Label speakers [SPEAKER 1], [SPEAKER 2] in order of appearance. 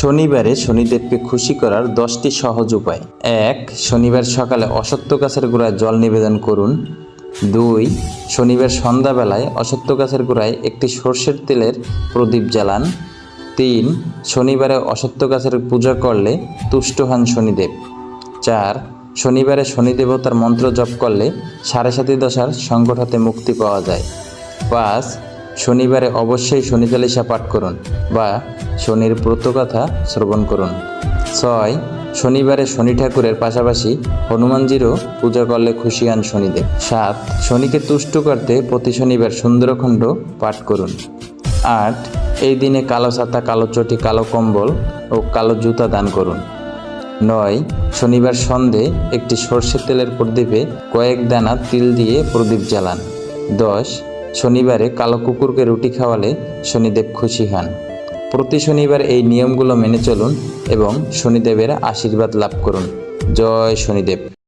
[SPEAKER 1] শনিবারে শনিদেবকে খুশি করার দশটি সহজ উপায়। এক, শনিবার সকালে অসত্য গাছের গোড়ায় জল নিবেদন করুন। দুই, শনিবার সন্ধ্যাবেলায় অসত্য গাছের গোড়ায় একটি সর্ষের তেলের প্রদীপ জ্বালান। তিন, শনিবারে অসত্য গাছের পূজা করলে তুষ্ট হন শনিদেব। চার, শনিবারে শনিদেবতার মন্ত্র জপ করলে সাড়ে সাতি দশার সংকট হতে মুক্তি পাওয়া যায়। পাঁচ শনিবারে অবশ্যই শনি চালিসা পাঠ করুন বা শনির ব্রতকথা শ্রবণ করুন। ছয়, শনিবারে শনি ঠাকুরের পাশাপাশি হনুমানজিরও পূজা করলে খুশি হন শনিদেব। সাত, শনিকে তুষ্ট করতে প্রতি শনিবার সুন্দরখণ্ড পাঠ করুন। আট, এই দিনে কালো ছাতা, কালো চটি, কালো কম্বল ও কালো জুতা দান করুন। নয়, শনিবার সন্ধে একটি সর্ষের তেলের প্রদীপে কয়েক দানা তিল দিয়ে প্রদীপ জ্বালান। দশ শনিবারে কালো কুকুরকে রুটি খাওয়ালে শনিদেব খুশি হন। প্রতি শনিবার এই নিয়মগুলো মেনে চলুন এবং শনিদেবের আশীর্বাদ লাভ করুন। জয় শনিদেব।